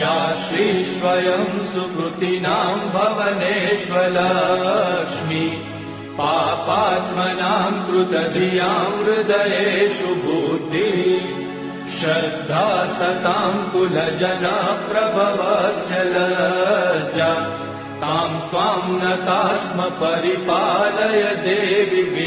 या श्री स्वयम् सुकृतिनाम् भवनेश्वलक्ष्मी पापात्मनाम् कृतधियाम् हृदयेषु बुद्धि श्रद्धा सताम् कुलजना प्रभवस्य लाम् त्वाम् न तास्म परिपालय देवि वि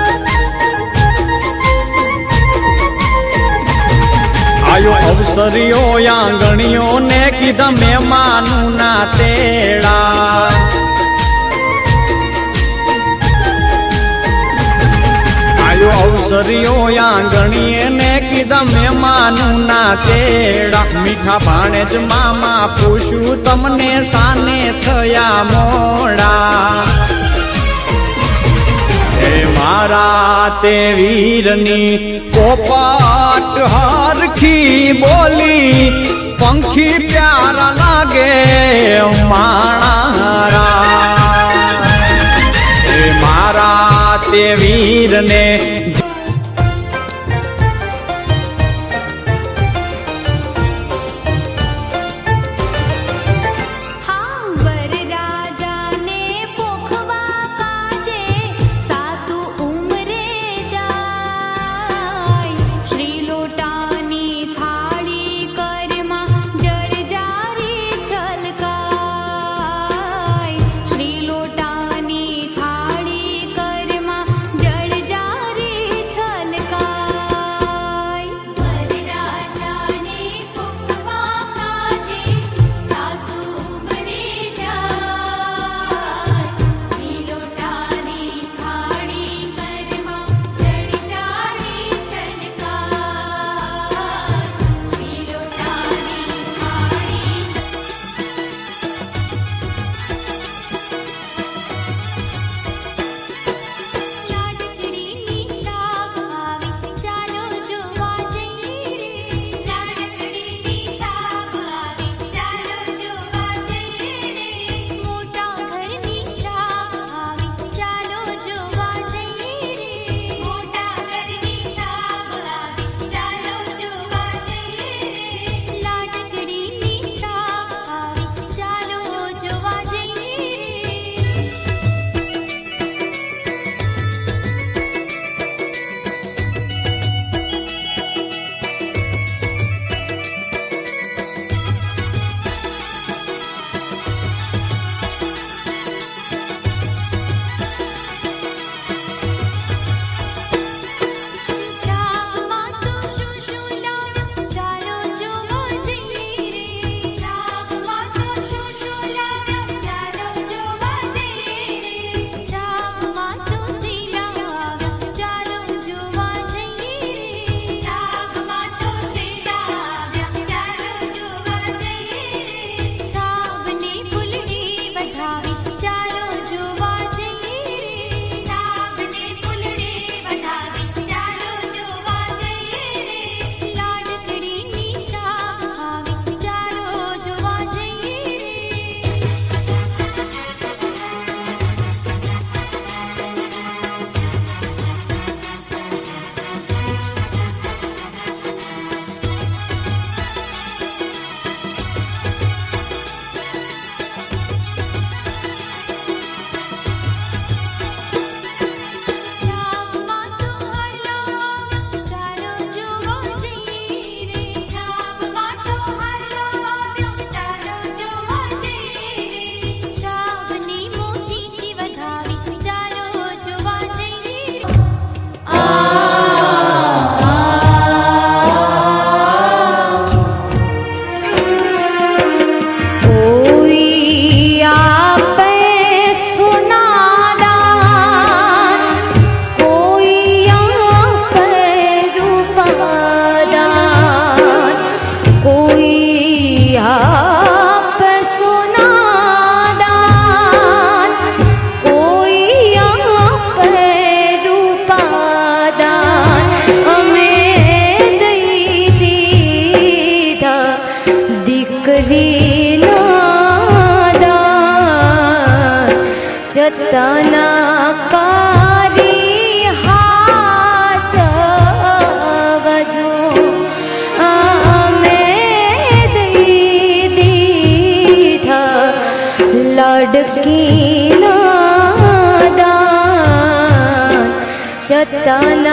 આયો અવસરીઓ, આંગણીઓ ને કીધા મહેમાનું ના તેડા. આયો અવસરીઓ, આંગણીએ ને કીધા મહેમાનું ના તેડા. મીઠા ભાણે જ મામા પૂછું તમને સાને થયા મોડા? હે મારા તે વીરની કોપાટ હારખી બોલી, પંખી પ્યારા લાગે માણારા. હે મારા તે વીરને જતન કરી હાચવજો અમે દઈ દીધા લડકીના દાન જતન